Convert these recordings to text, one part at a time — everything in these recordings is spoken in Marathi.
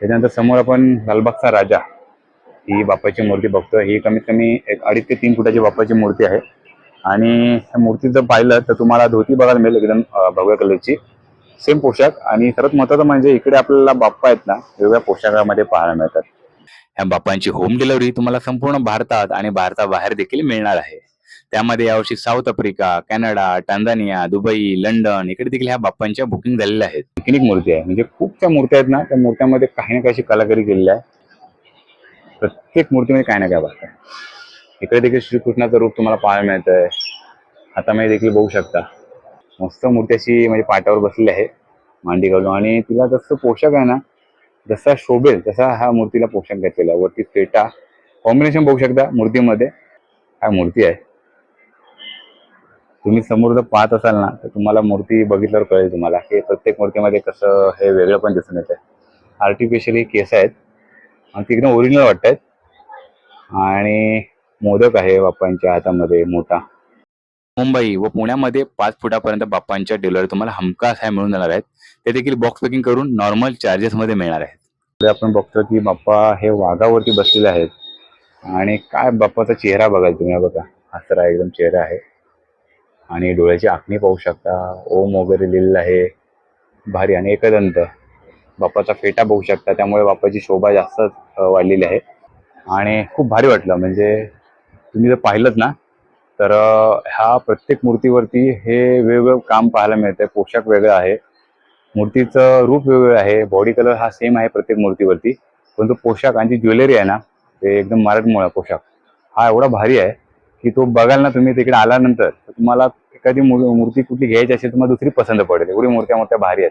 त्याच्यानंतर समोर आपण लालबागचा राजा ही बाप्पाची मूर्ती बघतोय. ही कमीत कमी एक अडीच ते तीन फुटाची बाप्पाची मूर्ती आहे. आणि ह्या मूर्ती जर पाहिलं तर तुम्हाला धोती बघायला मिळेल एकदम भगव्या कलरची. सेम पोशाख आणि सर्वात महत्वाचं म्हणजे इकडे आपल्याला बाप्पा आहेत ना वेगवेगळ्या पोशाखामध्ये पाहायला मिळतात. ह्या बाप्पांची होम डिलिव्हरी तुम्हाला संपूर्ण भारतात आणि भारताबाहेर देखील मिळणार आहे. त्यामध्ये यावर्षी South Africa Canada Tanzania Dubai London इकडे देखील ह्या बाप्पांच्या बुकिंग झालेल्या आहेत. पिकनिक मूर्ती आहे. म्हणजे खूप त्या मूर्त्या आहेत ना त्या मूर्त्यामध्ये काही ना काही अशी कलाकारी केलेली आहे. प्रत्येक मूर्तीमध्ये काही ना काय बात आहे. इकडे देखील श्रीकृष्णाचं रूप तुम्हाला पाहायला मिळत आहे हातामध्ये देखील बघू शकता. मस्त मूर्ती अशी म्हणजे पाटावर बसलेली आहे मांडी घालून. आणि तिला जसं पोशाख आहे ना जसा शोभेल तसा हा मूर्तीला पोशाख घातलेला वरती फेटा कॉम्बिनेशन बघू शकता मूर्तीमध्ये. हा मूर्ती आहे. तुम्ही समोर जर पाहत असाल ना तर तुम्हाला मूर्ती बघितल्यावर कळेल तुम्हाला हे प्रत्येक मूर्तीमध्ये कसं हे वेगळं पण दिसून येतं आर्टिफिशियली केस आहेत. आणि तिकडे ओरिजिनल वाटत आहेत आणि मोदक आहे बाप्पांच्या हातामध्ये मोठा. मुंबई व पुण्यामध्ये पाच फुटापर्यंत बाप्पांच्या डिलर तुम्हाला हमखास आहे मिळून जाणार आहेत. ते देखील बॉक्स पॅकिंग करून नॉर्मल चार्जेस मध्ये मिळणार आहेत. आपण बघतो की बाप्पा हे वाघावरती बसलेले आहेत. आणि काय बाप्पाचा चेहरा बघाल तुम्ही बघा. हसरा एकदम चेहरा आहे. आणि डोळ्याची आखणी पाहू शकता. ओम वगैरे लिहिलेलं आहे. भारी आणि एकदंत. बाप्पाचा फेटा बघू शकता. त्यामुळे बाप्पाची शोभा जास्त वाढलेली आहे. आणि खूप भारी वाटलं. म्हणजे तुम्ही जर पाहिलंच ना तर ह्या प्रत्येक मूर्तीवरती हे वेगवेगळं काम पाहायला मिळतंय. पोशाख वेगळं आहे. मूर्तीचं रूप वेगवेगळं आहे. बॉडी कलर हा सेम आहे प्रत्येक मूर्तीवरती. पण तो पोशाख आणि जी ज्वेलरी आहे ना ते एकदम मराठमोळा पोशाख. हा एवढा भारी आहे. की तो बघाल ना तुम्ही तिकडे आल्यानंतर तुम्हाला एखादी मूर्ती कुठली घ्यायची असेल तुम्हाला दुसरी पसंत पडेल. एवढी मूर्त्या मोठ्या भारी आहेत.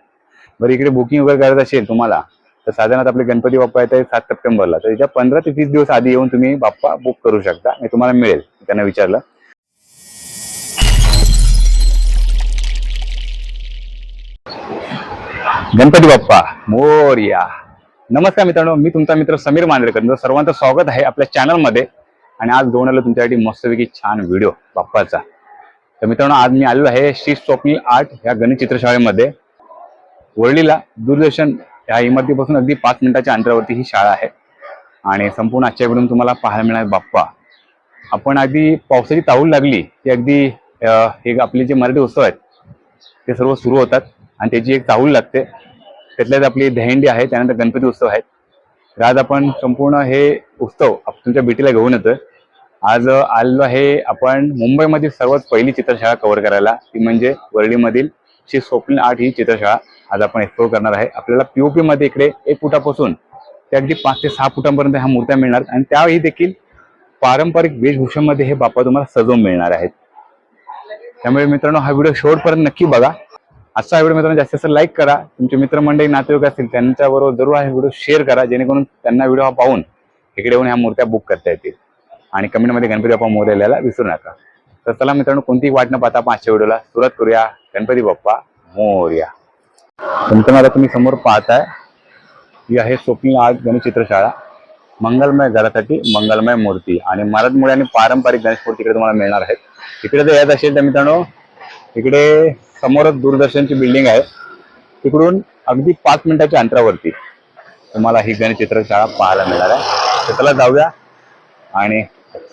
बरं इकडे बुकिंग वगैरे करायचं असेल तुम्हाला तर साधारणतः आपले गणपती बाप्पा येतात सात सप्टेंबरला. तर त्याच्या पंधरा ते वीस दिवस आधी येऊन तुम्ही बाप्पा बुक करू शकता मी तुम्हाला मिळेल. त्यांना विचारलं. गणपती बाप्पा मोर्या. नमस्कार मित्रांनो मी तुमचा मित्र समीर मांजरेकर. सर्वांचं स्वागत आहे आपल्या चॅनलमध्ये आणि आज घेऊन आलो तुमच्यासाठी मस्तपैकी छान व्हिडिओ बाप्पाचा. तर मित्रांनो आज मी आलेलो आहे श्री स्वप्नील आर्ट या गणित चित्रशाळेमध्ये. वर्लीला दूरदर्शन या इमारतीपासून अगदी पाच मिनिटाच्या अंतरावरती ही शाळा आहे. आणि संपूर्ण आजच्या व्हिडिओ तुम्हाला पाहायला मिळणार बाप्पा. आपण अगदी पावसाची ताऊल लागली की अगदी एक हे आपले जे मराठी उत्सव आहेत ते सर्व सुरू होतात. आणि त्याची एक चाहूल लागते. त्यातल्याच आपली दहीहंडी आहे त्यानंतर गणपती उत्सव आहेत तर आज आपण संपूर्ण हे उत्सव तुमच्या भेटीला घेऊन येतोय. आज अ, आलेलो आहे आपण मुंबईमधील सर्वात पहिली चित्रशाळा कव्हर करायला. ती म्हणजे वर्डीमधील श्री स्वप्न आर्ट ही चित्रशाळा आज आपण एक्सप्लोर करणार आहे. आपल्याला पीओपी मध्ये इकडे एक फुटापासून ते अगदी पाच ते सहा फुटांपर्यंत ह्या मूर्त्या मिळणार आणि त्याही देखील पारंपरिक वेशभूषेमध्ये हे बाप्पा तुम्हाला सजवून मिळणार आहेत. त्यामुळे मित्रांनो हा व्हिडिओ शेवटपर्यंत नक्की बघा. आजचा व्हिडिओ मित्रांनो जास्तीत जास्त लाईक करा. तुमचे मित्रमंडळी नातेवाईक असतील त्यांच्याबरोबर जरूर हा व्हिडिओ शेअर करा जेणेकरून त्यांना व्हिडिओ हा पाहून इकडे येऊन ह्या मूर्त्या बुक करता येतील. आणि कमेंटमध्ये गणपती बाप्पा मोर लिहायला विसरू नका. तर चला मित्रांनो कोणतीही वाट न पाहता पाचशे आजच्या व्हिडिओला सुरुवात करूया. गणपती बाप्पा मोर्या. तर मित्रांनो आता तुम्ही समोर पाहताय ही आहे स्वप्नील आर्ट गणेश चित्रशाळा मंगलमय घरासाठी मंगलमय मूर्ती. आणि मराठमोळी आणि पारंपरिक गणेश मूर्ती इकडे तुम्हाला मिळणार आहेत. इकडे जर येत असेल तर मित्रांनो इकडे समोरच दूरदर्शनची बिल्डिंग आहे. तिकडून अगदी पाच मिनिटाच्या अंतरावरती तुम्हाला ही गणेश चित्रशाळा पाहायला मिळणार आहे. तर जाऊया आणि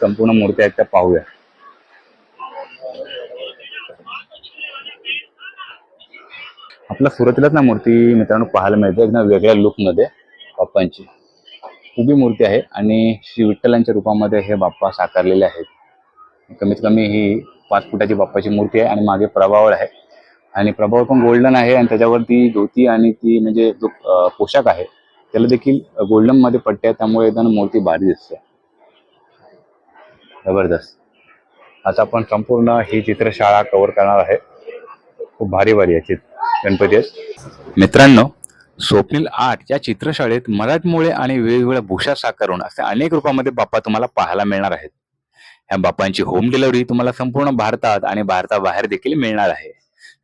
संपूर्ण मूर्ती आहेत त्या पाहूया. आपल्या सुरतीलाच ना मूर्ती मित्रांनो पाहायला मिळते. एकदम वेगळ्या लुकमध्ये बाप्पांची. उभी मूर्ती आहे आणि श्री विठ्ठलांच्या रूपामध्ये हे बाप्पा साकारलेले आहेत. कमीत कमी ही पाच फुटाची बाप्पाची मूर्ती आहे आणि मागे प्रभावळ आहे. आणि प्रभाव पण गोल्डन आहे आणि त्याच्यावरती धोती आणि ती म्हणजे जो पोशाख आहे त्याला देखील गोल्डनमध्ये पट्टे आहे त्यामुळे एकदम मूर्ती भारी दिसते. जबरदस्त. आता आपण संपूर्ण ही चित्रशाळा कव्हर करणार आहे. खूप भारी भारी आहे चित्र. गणपती आहेत मित्रांनो स्वप्नील आर्ट या चित्रशाळेत मराठमोळे आणि वेगवेगळ्या भूषा साकारून असे अनेक रूपामध्ये बाप्पा तुम्हाला पाहायला मिळणार आहेत. ह्या बाप्पांची होम डिलिव्हरी तुम्हाला संपूर्ण भारतात आणि भारताबाहेर देखील मिळणार आहे.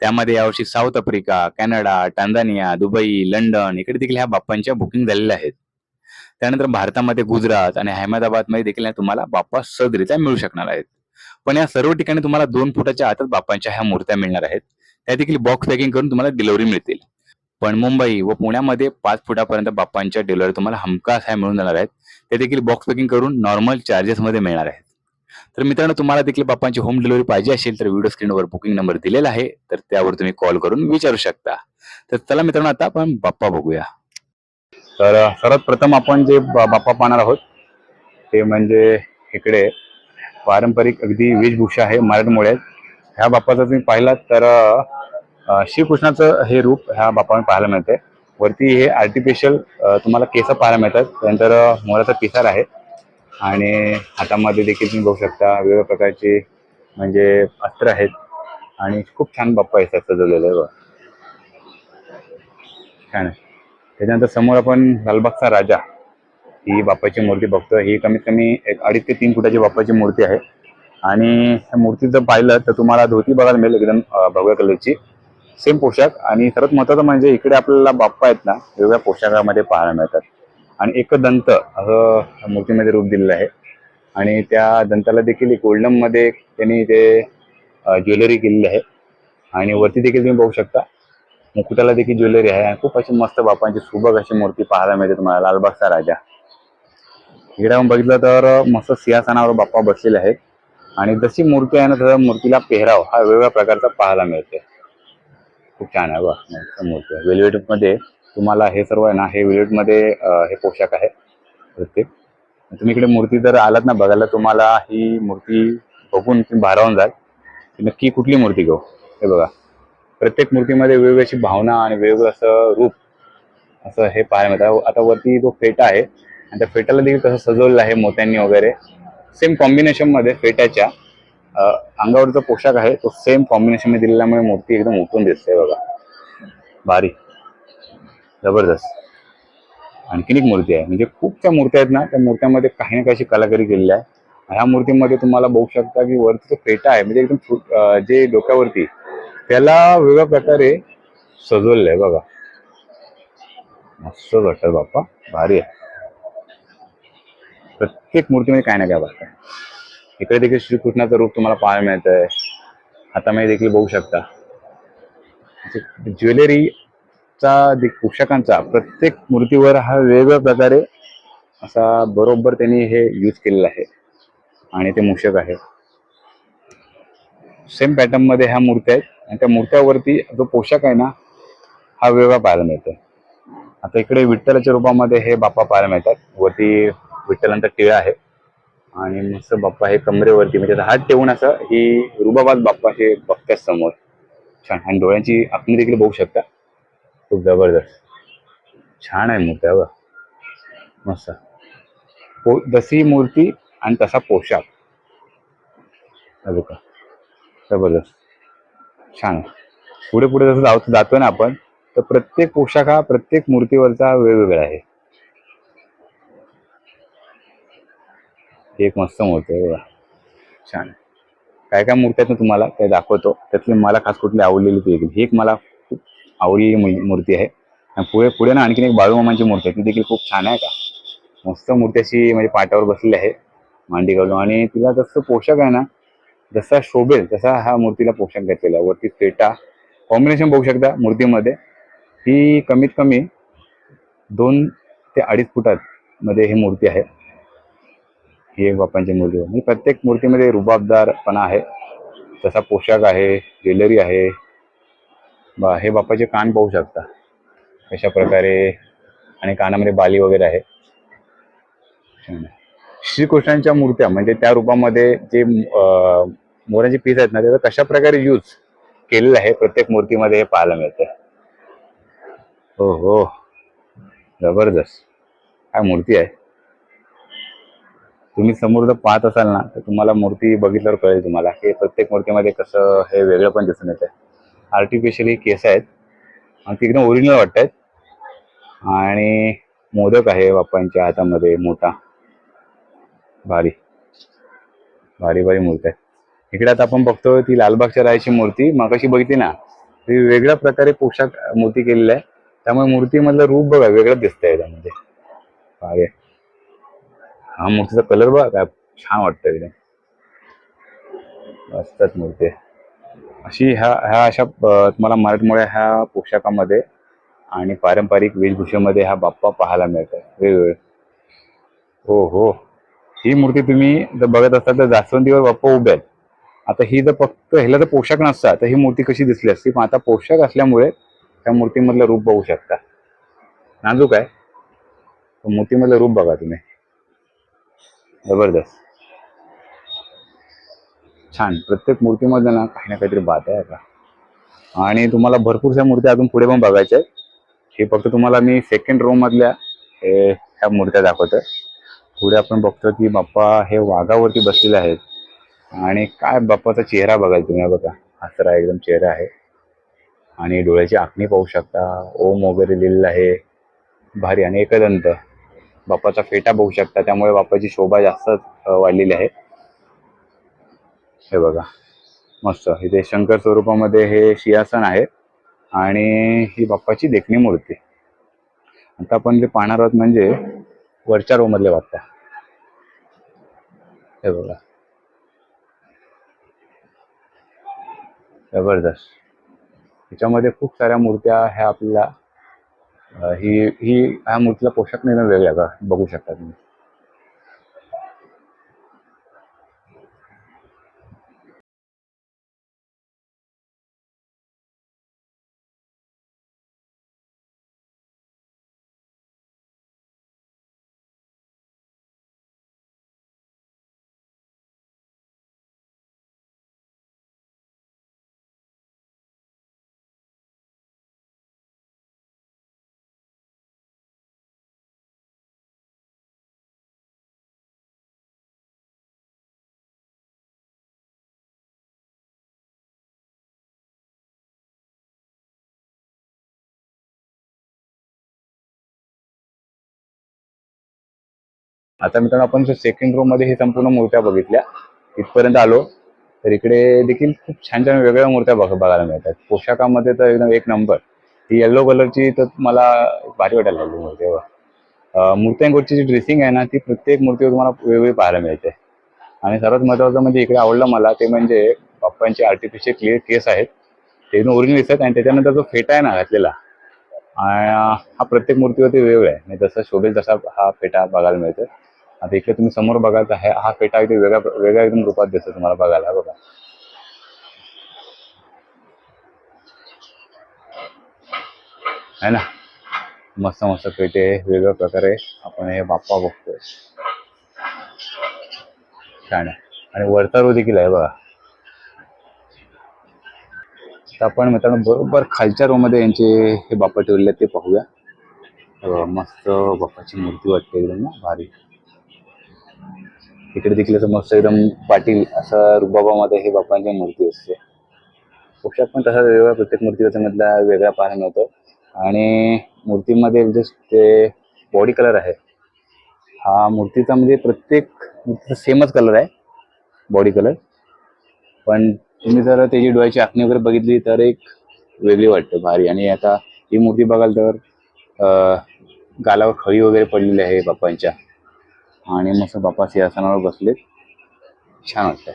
त्यामध्ये यावर्षी South Africa Canada Tanzania Dubai London इकडे देखील ह्या बाप्पांच्या बुकिंग झालेल्या आहेत. त्यानंतर भारतामध्ये गुजरात आणि अहमदाबादमध्ये देखील ह्या तुम्हाला बाप्पा सहजरित्या मिळू शकणार आहेत. पण या सर्व ठिकाणी तुम्हाला दोन फुटाच्या आतच बाप्पांच्या ह्या मूर्त्या मिळणार आहेत. त्या देखील बॉक्स पॅकिंग करून तुम्हाला डिलिव्हरी मिळतील. पण मुंबई व पुण्यामध्ये पाच फुटापर्यंत बाप्पांच्या डिलिव्हरी तुम्हाला हमखास ह्या मिळून जाणार आहेत. ते देखील बॉक्स पॅकिंग करून नॉर्मल चार्जेसमध्ये मिळणार आहेत. तर मित्रांनो तुम्हाला देखील बाप्पांची होम डिलिव्हरी पाहिजे असेल तर व्हिडिओ स्क्रीनवर बुकिंग नंबर दिलेला आहे तर त्यावर तुम्ही कॉल करून विचारू शकता. तर चला मित्रांनो आता आपण बाप्पा बघूया. तर सर्वात प्रथम आपण जे बाप्पा पाहणार आहोत ते म्हणजे इकडे पारंपरिक अगदी वेशभूषा आहे मराठमोळे ह्या बाप्पाचं तुम्ही पाहिलात तर श्रीकृष्णाचं हे रूप ह्या बाप्पाने पाहायला मिळते वरती हे आर्टिफिशियल तुम्हाला केस पाहायला मिळतात. त्यानंतर अ, मोराचा पिसार आहे. आणि हातामध्ये देखील तुम्ही बघू शकता वेगवेगळ्या प्रकारचे म्हणजे अस्त्र आहेत. आणि खूप छान बाप्पा आहे सजवलेलं आहे बघा. छान आहे. त्याच्यानंतर समोर आपण लालबागचा राजा ही बाप्पाची मूर्ती बघतो. ही कमीत कमी एक अडीच ते तीन फुटाची बाप्पाची मूर्ती आहे. आणि ह्या मूर्ती जर पाहिलं तर तुम्हाला धोती बघायला मिळेल एकदम भगव्या कलरची. सेम पोशाख. आणि सर्वात महत्वाचं म्हणजे इकडे आपल्याला बाप्पा आहेत ना वेगवेगळ्या पोशाखामध्ये पाहायला मिळतात. आणि एक दंत असं मूर्तीमध्ये रूप दिलेलं आहे. आणि त्या दंताला देखील एक मध्ये त्यांनी ते ज्वेलरी केलेली आहे. आणि वरती देखील तुम्ही बघू शकता मुकुटाला देखील ज्वेलरी आहे. आणि खूप अशी मस्त बापांची सुबक अशी मूर्ती पाहायला मिळते तुम्हाला लालबागचा राजा. इकडे आपण बघितलं तर मस्त सिंहासनावर बाप्पा बसलेले आहेत. आणि जशी मूर्ती आहे ना तसा मूर्तीला पेहराव हा वेगवेगळ्या प्रकारचा पाहायला मिळते. खूप छान आहे बा मूर्ती आहे. मध्ये तुम्हाला हे सर्व आहे ना हे विलेटमध्ये हे पोशाख आहे. प्रत्येक तुम्ही इकडे मूर्ती जर आलात ना बघायला तुम्हाला ही मूर्ती बघून तुम्ही भारावून जाल. नक्की कुठली मूर्ती घेऊ हे बघा. प्रत्येक मूर्तीमध्ये वेगवेगळी अशी भावना आणि वेगवेगळं असं रूप असं हे पाहायला मिळतं. आता वरती जो फेटा आहे आणि त्या फेटाला देखील कसं सजवलेलं आहे मोत्यांनी वगैरे. सेम कॉम्बिनेशनमध्ये फेट्याच्या अंगावर जो पोशाख आहे तो सेम कॉम्बिनेशनने दिल्यामुळे दिलेल्यामुळे मूर्ती एकदम उठून दिसते बघा. भारी. जबरदस्त. आणखीन एक मूर्ती आहे. म्हणजे खूप त्या मूर्त्या आहेत ना त्या मूर्त्यामध्ये काही ना काही कलाकारी केलेली आहे. ह्या मूर्तीमध्ये तुम्हाला बघू शकता की वरती जो फेटा आहे म्हणजे एकदम जे डोक्यावरती त्याला वेगळ्या प्रकारे सजवलेलं आहे बघा. मस्त वाटतं बाप्पा भारी आहे. प्रत्येक मूर्तीमध्ये काय ना काय वाटतं. इकडे देखील श्रीकृष्णाचं रूप तुम्हाला पाहायला मिळत आहे हातामध्ये देखील बघू शकता. म्हणजे ज्वेलरी चा पोशाखांचा प्रत्येक मूर्तीवर हा वेगवेगळ्या प्रकारे असा बरोबर त्यांनी हे यूज केलेलं आहे आणि ते मूषक आहे. सेम पॅटर्नमध्ये ह्या मूर्त्या आहेत आणि त्या मूर्त्यावरती जो पोशाख आहे ना हा वेगळा पाहायला मिळतो आता इकडे विठ्ठलाच्या रूपामध्ये हे बाप्पा पाहायला मिळतात. वरती विठ्ठलांचा टिळा आहे आणि मस्त बाप्पा हे कमरेवरती म्हणजे हात ठेवून असं ही रुबाबाद बाप्पा हे बघतात समोर. छान आणि डोळ्यांची आखणी देखील बघू शकता. खूप जबरदस्त. छान आहे मूर्त्या बघा. मस्त. पो जशी मूर्ती आणि तसा पोशाख. बघा. जबरदस्त. छान. पुढे पुढे जसं जाऊ जातो ना आपण तर प्रत्येक पोशाख हा प्रत्येक मूर्तीवरचा वेगवेगळा आहे. एक मस्त मूर्ती आहे बघा. छान. काय काय मूर्त्या आहेत तुम्हाला ते दाखवतो. त्यातली मला खास कुठली आवडलेली ती एक मला आवडलेली मूर्ती आहे. आणि पुढे पुढे ना आणखीन एक बाळूमामांची मूर्ती आहे. ती देखील खूप छान आहे का? मस्त मूर्ती अशी म्हणजे पाटावर बसलेली आहे मांडी घालून. आणि तिला जसं पोशाख आहे ना जसा शोभेल तसा हा मूर्तीला पोशाख घेतलेला आहे. वरती फेटा कॉम्बिनेशन बघू शकता मूर्तीमध्ये. ही कमीत कमी दोन ते अडीच फुटात मध्ये ही मूर्ती आहे. ही एक बाप्पांची मूर्ती आहे. प्रत्येक मूर्तीमध्ये रुबाबदारपणा आहे. तसा पोशाख आहे ज्वेलरी आहे. बा हे बाप्पाचे कान पाहू शकता. कशा प्रकारे आणि कानामध्ये बाली वगैरे आहे. श्रीकृष्णांच्या मूर्त्या म्हणजे त्या रूपामध्ये जे मोरांचे पीस आहेत ना त्याचा कशा प्रकारे यूज केलेलं आहे प्रत्येक मूर्तीमध्ये हे पाहायला मिळतं हो हो जबरदस्त. काय मूर्ती आहे. तुम्ही समोर जर पाहत असाल ना तर तुम्हाला मूर्ती बघितल्यावर कळेल तुम्हाला की प्रत्येक मूर्तीमध्ये कसं हे वेगळं पण दिसून येतं आर्टिफिशियली केस आहेत. आणि तिकडे ओरिजिनल वाटत आहेत आणि मोदक आहे बाप्पांच्या हातामध्ये मोठा भारी. भारी भारी मूर्ती आहे. इकडे आता आपण बघतो ती लालबागच्या रायाची मूर्ती. मागाशी बघितली ना? ती वेगळ्या प्रकारे पोशाख मूर्ती केलेली आहे. त्यामुळे मूर्तीमधलं रूप बघा वेगळंच दिसतंय त्यामध्ये. भारी आहे. हा मूर्तीचा कलर बघा काय छान वाटतं एकदम. मस्तच मूर्ती आहे. अशी ह्या ह्या अशा तुम्हाला मराठमोळ्या ह्या पोशाखामध्ये आणि पारंपरिक वेशभूषेमध्ये हा बाप्पा पाहायला मिळतोय. वेगवेगळे. हो हो. ही मूर्ती तुम्ही जर बघत असाल तर जास्वंदीवर बाप्पा उभे आहेत. आता ही जर फक्त ह्याला जर पोशाख नसता तर ही मूर्ती कशी दिसली असती? पण आता पोशाख असल्यामुळे त्या मूर्तीमधलं रूप बघू शकता. नाजूक आहे. मूर्तीमधलं रूप बघा तुम्ही. जबरदस्त. छान. प्रत्येक मूर्तीमध्ये ना काही ना काहीतरी बात आहे आता. आणि तुम्हाला भरपूरशा मूर्त्या अजून पुढे पण बघायच्या आहेत. हे फक्त तुम्हाला मी सेकंड रो मधल्या हे ह्या मूर्त्या दाखवतोय. पुढे आपण बघतो की बाप्पा हे वाघावरती बसलेले आहेत. आणि काय बाप्पाचा चेहरा बघाल तुम्ही बघा. हसरा एकदम चेहरा आहे. आणि डोळ्याची आखणी पाहू शकता. ओम वगैरे लिहिलेलं आहे. भारी आणि एकदंत बाप्पाचा फेटा बघू शकता. त्यामुळे बाप्पाची शोभा जास्तच वाढलेली आहे. हे बघा मस्त. इथे शंकर स्वरूपामध्ये हे सिंहासन आहे आणि ही बाप्पाची देखणी मूर्ती. आता आपण जे पाहणार आहोत म्हणजे वरच्या रो मधले बाप्पा. हे बघा. जबरदस्त. ह्याच्यामध्ये खूप साऱ्या मूर्त्या ह्या आपल्याला ही ही ह्या मूर्तीला पोशाख नाही वेगळ्या का बघू शकता तुम्ही. आता मित्रांनो आपण सेकंड रो मध्ये हे संपूर्ण मूर्त्या बघितल्या इथपर्यंत आलो तर इकडे देखील खूप छान छान वेगवेगळ्या मूर्त्या बघ बघायला मिळतात. पोशाखामध्ये तर एकदम एक नंबर ही येल्लो कलरची तर मला भारी वाटायला लागली मूर्ती मूर्त्यांकडची जी ड्रेसिंग आहे ना ती प्रत्येक मूर्तीवर तुम्हाला वेगवेगळी पाहायला मिळते. आणि सर्वात महत्वाचं म्हणजे इकडे आवडलं मला ते म्हणजे बाप्पांचे आर्टिफिशियल क्लिअर केस आहेत. ते ओरिजिनल दिसतात आणि त्याच्यानंतर जो फेटा आहे ना घातलेला हा प्रत्येक मूर्तीवरती वेगळा आहे. म्हणजे जसं शोभेल तसा हा फेटा बघायला मिळतो. आता इकडे तुम्ही समोर बघाल तर हा हा फेटा इथे वेगळ्या वेगळ्या एकदम रूपात दिसतो तुम्हाला बघायला. बघा. है ना? मस्त मस्त पेटे वेगळ्या प्रकारे आपण हे बाप्पा बघतोय. छान आणि वरचा रो देखील आहे बघा. तर आपण मित्रांनो बरोबर खालच्या रो मध्ये यांचे हे बाप्पा ठेवलेले ते पाहूया. मस्त बाप्पाची मूर्ती वाटते एकदम ना भारी. इकडे देखील असं मस्त एकदम पाटील असं रुबाबामध्ये हे बाप्पांची मूर्ती असते. पोशाख पण तसा वेगळा प्रत्येक मूर्ती मधला वेगळा पाहायला मिळतो. आणि मूर्तीमध्ये जस्ट ते बॉडी कलर आहे. हा मूर्तीचा म्हणजे प्रत्येक मूर्तीचा सेमच कलर आहे बॉडी कलर पण तुम्ही जर त्याची डोळ्याची आखणी वगैरे बघितली तर एक वेगळी वाटते भारी. आणि आता ही मूर्ती बघाल तर गालावर खळी वगैरे पडलेली आहे बाप्पांच्या. आणि मस्त बाप्पा सिंहासनावर बसलेत. छान वाटतंय.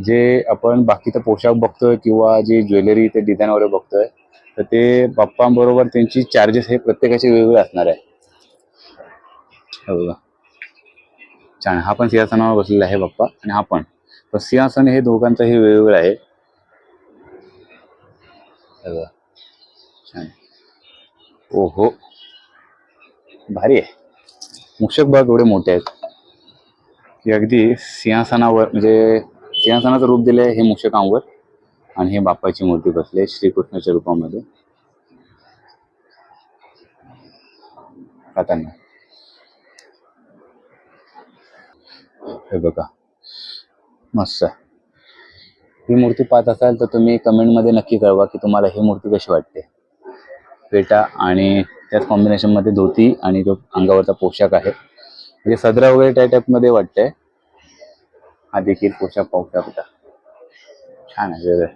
जे आपण बाकीचा पोशाख बघतोय किंवा जे ज्वेलरी ते डिझाईन वगैरे बघतोय तर ते बाप्पांबरोबर त्यांची चार्जेस हे प्रत्येकाचे वेगवेगळे असणार आहे. बघा. छान. हा पण सिंहासनावर बसलेला आहे बाप्पा आणि हा पण. पण सिंहासन हे दोघांचं हे वेगवेगळं आहे. छान. ओहो. भारी आहे. मुक्षक भाग एवढे मोठे आहेत. की अगदी सिंहासनावर म्हणजे सिंहासनाचं रूप दिले हे मुक्षकांवर आणि हे बाप्पाची मूर्ती बसली आहे श्रीकृष्णाच्या रूपामध्ये. खाताना हे बघा. मस्त. ही मूर्ती पाहत असाल तर तुम्ही कमेंटमध्ये नक्की कळवा की तुम्हाला ही मूर्ती कशी वाटते. पेटा आणि त्याच कॉम्बिनेशनमध्ये धोती आणि तो अंगावरचा पोशाख आहे. म्हणजे सदरा वगैरे त्या टाईपमध्ये वाटतंय. हा देखील पोशाख पाहू शकता. छान आहे वेगळं.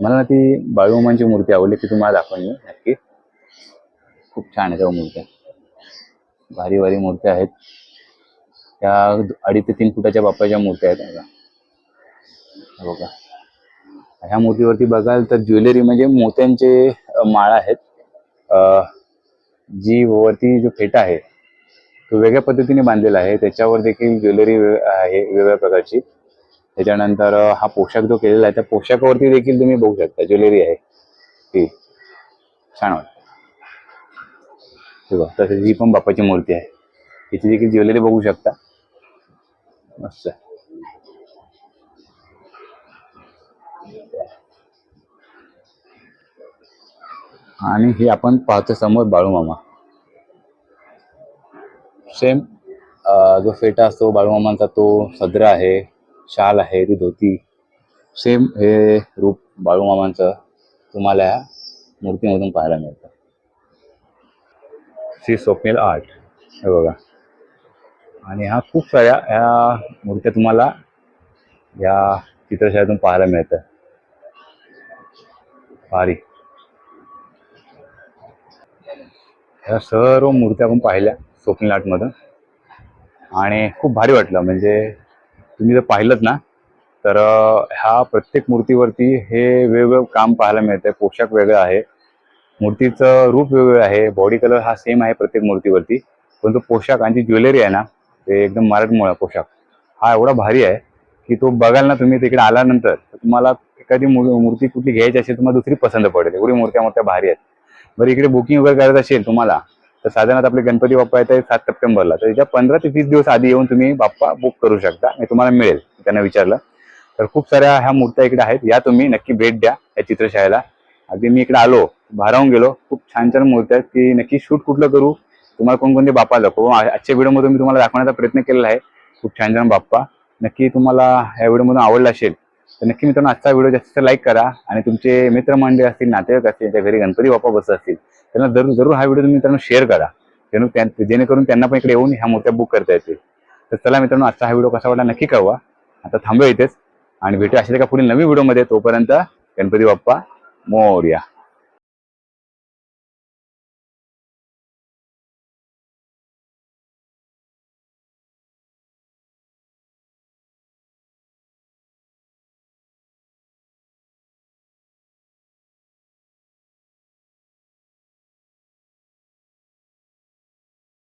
मला ना ती बाळूमांची मूर्ती आवडली ती तुम्हाला दाखवून मी नक्की. खूप छान आहे त्या मूर्त्या. भारी भारी मूर्त्या आहेत. त्या अडीच ते तीन फुटाच्या बाप्पाच्या मूर्त्या आहेत बघा. ह्या मूर्तीवरती बघाल तर ज्वेलरी म्हणजे मोत्यांचे माळा आहेत. जी वरती जो फेटा आहे तो वेगळ्या पद्धतीने बांधलेला आहे. त्याच्यावर देखील ज्वेलरी आहे वेगवेगळ्या प्रकारची. त्याच्यानंतर हा पोशाख जो केलेला आहे त्या पोशाखावरती देखील तुम्ही बघू शकता. ज्वेलरी आहे ती. छान वाटत. हे बघ तसेच ही पण बाप्पाची मूर्ती आहे. हिची देखील ज्वेलरी बघू शकता. मस्त आहे. आणि हे आपण पाहतो समोर बाळूमामा सेम जो फेटा असतो बाळूमामांचा तो सदरा आहे शाल आहे ती धोती. सेम हे रूप बाळूमामांचं तुम्हाला या मूर्तीमधून पाहायला मिळतं. श्री स्वप्नील आर्ट. हे बघा. आणि ह्या खूप साऱ्या ह्या मूर्त्या तुम्हाला या चित्रशाळेतून पाहायला मिळतं भारी. ह्या सर्व मूर्त्या आपण पाहिल्या स्वप्नील आर्टमधून आणि खूप भारी वाटलं. म्हणजे तुम्ही जर पाहिलं ना तर ह्या प्रत्येक मूर्तीवरती हे वेगवेगळं काम पाहायला मिळतंय. पोशाख वेगळं आहे. मूर्तीचं रूप वेगवेगळं आहे. बॉडी कलर हा सेम आहे प्रत्येक मूर्तीवरती. पण तो पोशाख आणि जी ज्वेलरी आहे ना ते एकदम मराठमोळा पोशाख. हा एवढा भारी आहे की तो बघाल ना तुम्ही तिकडे आल्यानंतर तुम्हाला एखादी मूर्ती कुठली घ्यायची असेल तुम्हाला दुसरी पसंत पडेल. एवढी मूर्त्या मोठ्या भारी आहेत. बरं इकडे बुकिंग वगैरे करायचं असेल तुम्हाला तर साधारणतः आपले गणपती बाप्पा येत सात सप्टेंबरला. तर त्याच्या पंधरा ते वीस दिवस आधी येऊन तुम्ही बाप्पा बुक करू शकता आणि तुम्हाला मिळेल त्यांना विचारलं. तर खूप साऱ्या ह्या मूर्त्या इकडे आहेत या तुम्ही नक्की भेट द्या या चित्रशाळेला. अगदी मी इकडे आलो भारावून गेलो खूप छान छान मूर्त्या आहेत की नक्की शूट कुठलं करू तुम्हाला कोणकोणते बाप्पा दाखवू. आजच्या व्हिडिओमधून मी तुम्हाला दाखवण्याचा प्रयत्न केलेला आहे खूप छान छान बाप्पा. नक्की तुम्हाला ह्या व्हिडिओमधून आवडला असेल तर नक्की मित्रांनो आजचा व्हिडिओ जास्त लाईक करा आणि तुमचे मित्रमंडळी असतील नातेवाईक असतील त्यांच्या घरी गणपती बाप्पा बसत असतील त्यांना जरूर जरूर हा व्हिडिओ तुम्ही मित्रांनो शेअर करा. जेणेकरून त्या- जेणेकरून त्यांना पण इकडे येऊन ह्या मूर्त्या बुक करता येतील. तर चला मित्रांनो आजचा हा व्हिडिओ कसा वाटला नक्की कळवा. आता थांबूया इथेच आणि भेटू अशा का पुढील नवीन व्हिडिओमध्ये. तोपर्यंत गणपती बाप्पा मोर्या.